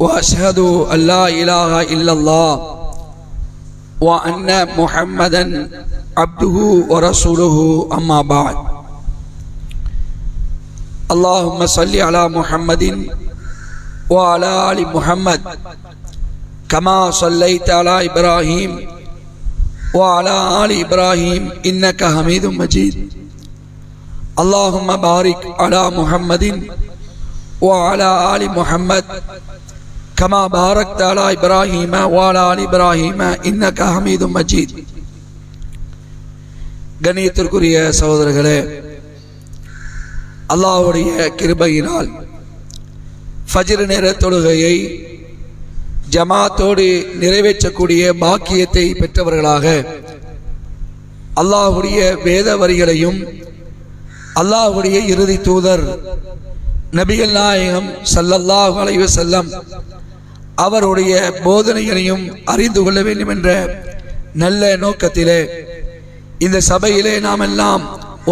وأشهد أن لا إله إلا الله وأن محمدا عبده ورسوله أما بعد. اللهم صل على محمد وعلى آل محمد كما صليت على إبراهيم وعلى آل إبراهيم إنك حميد مجيد. اللهم بارك على محمد وعلى آل محمد كما باركت على ابراهيم وعلى ال ابراهيم انك حميد مجيد கண்ணியத்திற்குரிய சகோதரர்களே அல்லாஹ்வுடைய கிருபையினால் ஃபஜ்ர் நேர தொழுகையை ஜமாத்தோடு நிறைவேற்றக்கூடிய பாக்கியத்தை பெற்றவர்களாக அல்லாஹ்வுடைய வேத வரிகளையும் அல்லாஹ்வுடைய இறுதி தூதர் நபிகள் நாயகம் சல்லல்லாஹு அலைஹி வஸல்லம் அவருடைய போதனைகளையும் அறிந்து கொள்ள வேண்டும் என்ற நல்ல நோக்கத்திலே இந்த சபையிலே நாம் எல்லாம்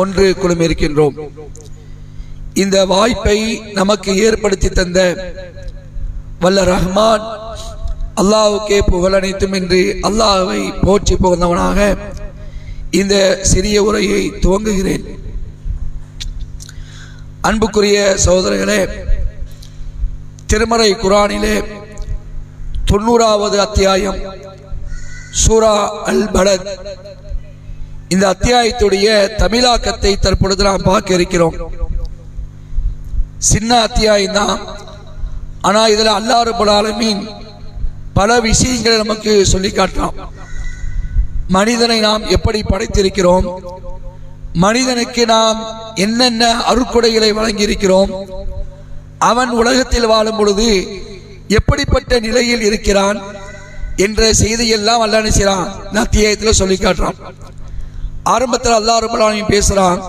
ஒன்று குழுமிருக்கின்றோம். இந்த வாய்ப்பை நமக்கு ஏற்படுத்தி தந்த வல்ல ரஹ்மான் அல்லாவுக்கே புகழனைத்தும் இன்றி என்று அல்லாஹ்வை போற்றி புகழ்ந்தவனாக இந்த சிறிய உரையை துவங்குகிறேன். அன்புக்குரிய சகோதரர்களே திருமறை குரானிலே தொண்ணூறாவது அத்தியாயம் சூரா அல் பலத் இந்த அத்தியாயத்துடைய தமிழாக்கத்தை தற்பொழுது நாம் பார்க்க இருக்கிறோம். சின்ன அத்தியாயம் தான். ஆனால் இதில் அல்லாறு ரபுல் பல விஷயங்களை நமக்கு சொல்லி காட்டலாம் மனிதனை நாம் எப்படி படைத்திருக்கிறோம்? மனிதனுக்கு நாம் என்னென்ன அருக்குடைகளை வழங்கியிருக்கிறோம்? அவன் உலகத்தில் வாழும் பொழுது எப்படிப்பட்ட நிலையில் இருக்கிறான் என்ற செய்தியெல்லாம் அல்லா நினைச்சான் நான் தியாயத்தில் சொல்லி காட்டுறான். ஆரம்பத்தில் அல்லா ரபுல்லாலையும் பேசுகிறான்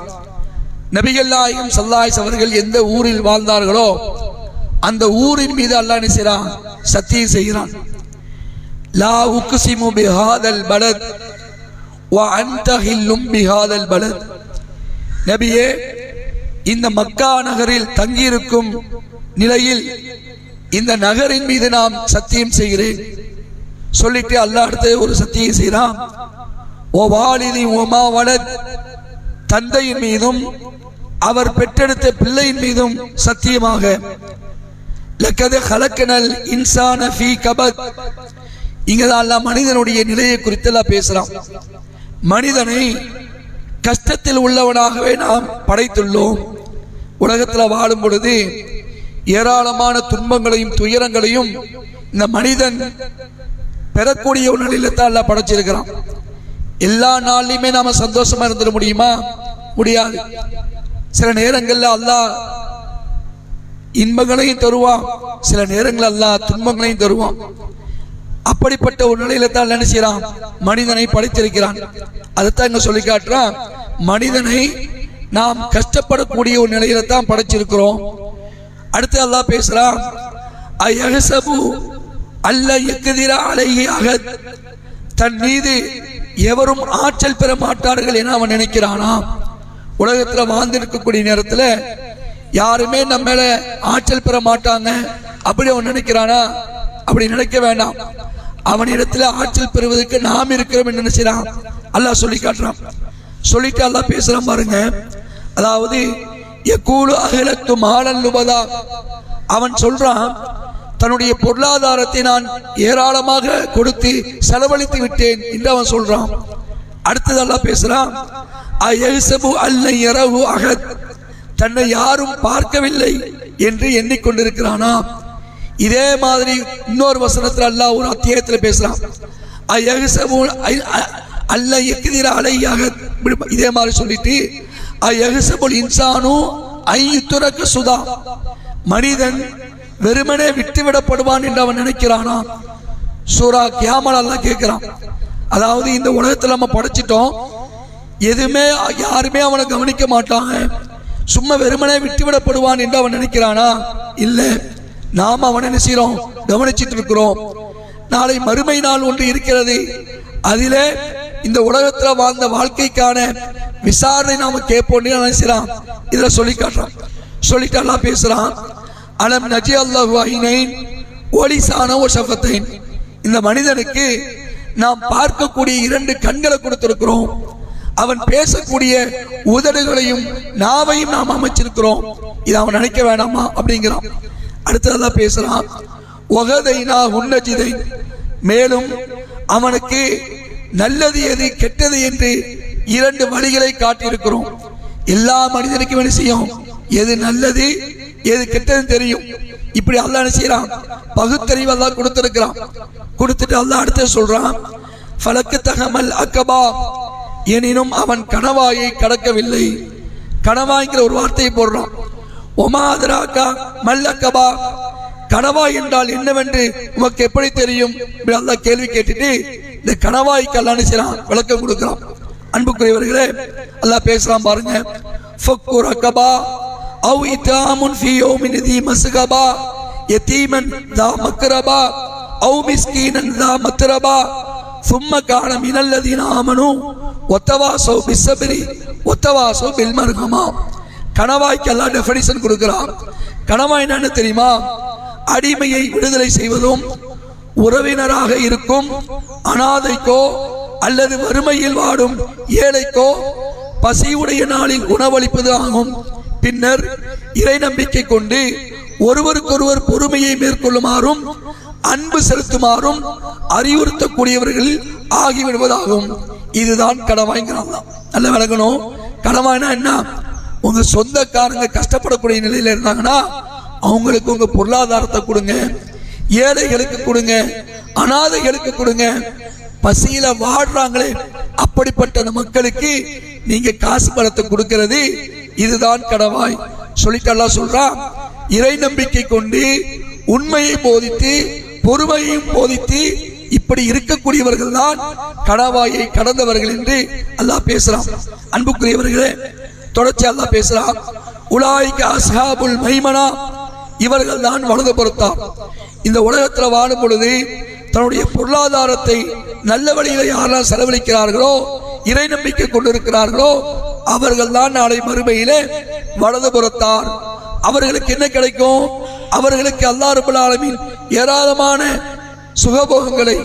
நபிகள் நாயகம் சல்லாய்ஸ் அவர்கள் எந்த ஊரில் வாழ்ந்தார்களோ அந்த ஊரின் மீது அல்லா நினைச்சான் சத்தியம் செய்கிறான். லா உக்குசிமு பிஹாதல் பலத் வா அன்தஹில்லும் பிஹாதல் பலத். நபியே இந்த மக்கா நகரில் தங்கியிருக்கும் நிலையில் இந்த நகரின் மீது நாம் சத்தியம் செய்கிறேன். சொல்லிட்டு அல்லா அடுத்து ஒரு சத்தியம் செய்கிறான். ஓ வாலிதி உமா வலத் தந்தையின் மீதும் அவர் பெற்றெடுத்த பிள்ளையின் மீதும் சத்தியமாக. லக்கது ஹலக்கனல் இன்சான ஃபி கபத். இங்கதான் எல்லாம் மனிதனுடைய நிலையை குறித்தெல்லாம் பேசுகிறான். பேசலாம் மனிதனை கஷ்டத்தில் உள்ளவனாகவே நாம் படைத்துள்ளோம். உலகத்தில் வாழும் பொழுது ஏராளமான துன்பங்களையும் துயரங்களையும் இந்த மனிதன் பெறக்கூடிய ஒரு நிலையில தான் எல்லாம் படைச்சிருக்கிறான். எல்லா நாள்லையுமே நாம சந்தோஷமா இருந்துட முடியுமா? முடியாது. சில நேரங்கள்ல அல்லாஹ் இன்பங்களையும் தருவான். சில நேரங்கள் அல்லாஹ் துன்பங்களையும் தருவான். அப்படிப்பட்ட ஒரு நிலையில தான் என்ன மனிதனை படைத்திருக்கிறான். அதைத்தான் இங்க சொல்லி காட்டுறான். மனிதனை நாம் கஷ்டப்படக்கூடிய ஒரு நிலையில தான் படைச்சிருக்கிறோம். அடுத்து அல்லாஹ் பேசுறான் அயகசபு அல்ல எக்குதிர அகத். தன் மீது எவரும் ஆற்றல் பெற மாட்டார்கள் என அவன் நினைக்கிறானா? உலகத்தில் வாழ்ந்திருக்கக்கூடிய நேரத்தில் யாருமே நம்ம மேல ஆற்றல் பெற மாட்டாங்க. அப்படி அவன் நினைக்கிறானா? அப்படி நினைக்க வேண்டாம். அவனிடத்துல ஆற்றல் பெறுவதற்கு நாம் இருக்கிறோம் என்று அல்லாஹ் சொல்லி காட்டுறான். சொல்லிட்டு அல்லாஹ் பேசுறான் பாருங்க. அதாவது எக்கூலு அகிலத்து மாலல்லுபதா அவன் சொல்றான் தன்னுடைய பொருளாதாரத்தை நான் ஏராளமாக கொடுத்து செலவழித்து விட்டேன் என்று அவன் சொல்றான். அடுத்ததெல்லாம் பேசுறான் அயசபு அல்ல இரவு அகத் தன்னை யாரும் பார்க்கவில்லை என்று எண்ணிக்கொண்டிருக்கிறானா? இதே மாதிரி இன்னொரு வசனத்தில் அல்லாஹ் ஒரு அத்தியாயத்தில் பேசுறான் அயகசபு அல்ல எக்குதிர அலையாக இதே மாதிரி சொல்லிட்டு அயகசபுல் இன்சானு ஐயுத்துறக்கு சுதா மனிதன் வெறுமனே விட்டுவிடப்படுவான் என்று அவன் நினைக்கிறானா சூரா கியாமல் அல்லாஹ் கேட்கிறான் அதாவது இந்த உலகத்தில் நம்ம படைச்சிட்டோம் எதுவுமே யாருமே அவனை கவனிக்க மாட்டாங்க சும்மா வெறுமனே விட்டுவிடப்படுவான் என்று அவன் நினைக்கிறானா இல்லை நாம் அவனை என்ன செய்கிறோம் கவனிச்சிட்டு இருக்கிறோம் நாளை மறுமை நாள் ஒன்று இருக்கிறது அதிலே இந்த உலகத்துல வாழ்ந்த வாழ்க்கைக்கான விசாரணை நாம கேட்போம். நினைச்சிடான் இதுல சொல்லி காட்டுறான். சொல்லிட்டு எல்லாம் பேசுறான். அலம் நஜி அல்லாஹு ஒலிசான ஒரு சஃபத்தைன் இந்த மனிதனுக்கு நாம் பார்க்கக்கூடிய இரண்டு கண்களை கொடுத்திருக்கிறோம். அவன் பேசக்கூடிய உதடுகளையும் நாவையும் நாம் அமைச்சிருக்கிறோம். இது அவன் நினைக்க வேணாமா? அப்படிங்கிறான். அடுத்ததான் பேசுறான். ஒகதைனா உன்னஜிதை மேலும் அவனுக்கு நல்லது எது கெட்டது என்று இரண்டு வழிகளை காட்டியிருக்கிறோம். எல்லா மனிதனுக்கும் என்ன செய்யும்? எது நல்லது எது கெட்டது தெரியும். இப்படி அல்லாஹ் என்ன செய்யறான் பகுத்தறிவு அல்லாஹ் கொடுத்திருக்கிறான். கொடுத்துட்டு அல்லாஹ் அடுத்து சொல்றான் பலக்கு தகமல் அக்கபா எனினும் அவன் கணவாயை கடக்கவில்லை. கணவாய்ங்கிற ஒரு வார்த்தையை போடுறான். ஒமாதராக்கா மல்லக்கபா கணவாய் என்றால் என்னவென்று உமக்கு எப்படி தெரியும்? இப்படி அல்லாஹ் கேள்வி கேட்டுட்டு இந்த கணவாய்க்கு அல்லாஹ் என்ன செய்றான் விளக்கம் கொடுக்கிறான் அன்புக்குரியவர்களே அல்லாஹ் பேசுறான் பாருங்க ஃபக்கு ரக்கபா அவு இத்தாமுன் ஃபி யௌமின் தி மஸ்கபா யதீமன் தா மக்ரபா அவு மிஸ்கீனன் தா மத்ரபா ثم كان من الذين آمنوا وتواصوا بالصبر وتواصوا بالمرحمة கணவாய்க்கு எல்லாம் டெஃபனிஷன் கொடுக்கிறான் கணவாய் என்னன்னு தெரியுமா அடிமையை விடுதலை செய்வதும் உறவினராக இருக்கும் அனாதைக்கோ அல்லது வறுமையில் வாடும் ஏழைக்கோ பசியுடைய நாளில் உணவளிப்பது ஆகும். பின்னர் இறை நம்பிக்கை கொண்டு ஒருவருக்கொருவர் பொறுமையை மேற்கொள்ளுமாறும் அன்பு செலுத்துமாறும் அறிவுறுத்தக்கூடியவர்கள் ஆகிவிடுவதாகும். இதுதான் கடவாய்ங்கிறான் நல்ல விளங்கணும். கடவாய்னா என்ன? உங்க சொந்தக்காரங்க கஷ்டப்படக்கூடிய நிலையில இருந்தாங்கன்னா அவங்களுக்கு உங்க பொருளாதாரத்தை கொடுங்க. ஏழைகளுக்கு கொடுங்க அனாதைகளுக்கு கொடுங்க. பசியில வாடுறாங்களே அப்படிப்பட்ட மக்களுக்கு நீங்க காசு பணத்தை கொடுக்கிறது இதுதான் கடவாய். சொல்லிட்டு சொல்றான் இறை நம்பிக்கை கொண்டு உண்மையை போதித்து பொறுமையையும் போதித்து இப்படி இருக்கக்கூடியவர்கள் தான் கடவாயை கடந்தவர்கள் என்று அல்லாஹ் பேசுறான். அன்புக்குரியவர்களே தொடர்ச்சி அல்லாஹ் பேசுறான். உலாய்க்கு அசாபுல் மைமனா இவர்கள் தான் வலது பொறுத்தார் இந்த உலகத்தில் வாழும் பொழுது தன்னுடைய பொருளாதாரத்தை நல்ல வழியில் யாரெல்லாம் செலவழிக்கிறார்களோ இறை நம்பிக்கை கொண்டிருக்கிறார்களோ அவர்கள் தான் நாளை மறுமையிலே வலது புறத்தார். அவர்களுக்கு என்ன கிடைக்கும்? அவர்களுக்கு அல்லாஹ் ரபுல் ஏராளமான சுகபோகங்களை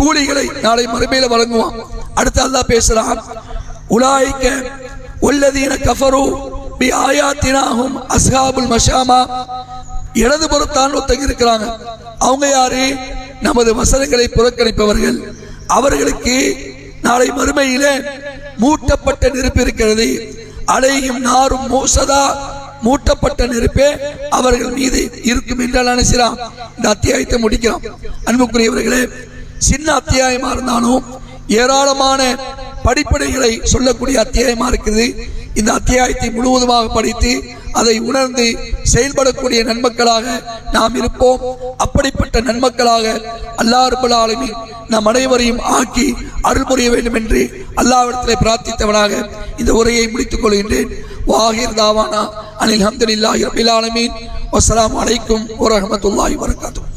கூலிகளை நாளை மறுமையில வழங்குவான். அடுத்து அல்லாஹ் பேசுறான் உலாய்க்க உள்ளதீன கஃபரு பி ஆயாத்தினாகும் அஸ்ஹாபுல் மஷாமா இடது புறத்தான் ஒருத்தங்க இருக்கிறாங்க அவங்க யாரு? நமது வசனங்களை புறக்கணிப்பவர்கள். அவர்களுக்கு நாளை மறுமையிலே மூட்டப்பட்ட நெருப்பு இருக்கிறது. அலையும் நாரும் மோசதா மூட்டப்பட்ட நெருப்பே அவர்கள் மீது இருக்கும் என்றால் நினைச்சான் இந்த அத்தியாயத்தை முடிக்கிறான் அன்புக்குரியவர்களே சின்ன அத்தியாயமா இருந்தாலும் ஏராளமான படிப்படைகளை சொல்லக்கூடிய அத்தியாயமா இருக்குது. இந்த அத்தியாயத்தை முழுவதுமாக படித்து அதை உணர்ந்து செயல்படக்கூடிய நன்மக்களாக நாம் இருப்போம். அப்படிப்பட்ட நன்மக்களாக அல்லாஹ் ரப்பல் நம் அனைவரையும் ஆக்கி அருள் புரிய வேண்டும் என்று அல்லாவிடத்திலே பிரார்த்தித்தவனாக இந்த உரையை முடித்துக் கொள்கின்றேன். வாஹிர் தாவானா அனில் ஹம்துலில்லாஹி ரபில் ஆலமீன். வஸ்ஸலாமு அலைக்கும் வரமத்துல்லாஹி வரகாத்துஹு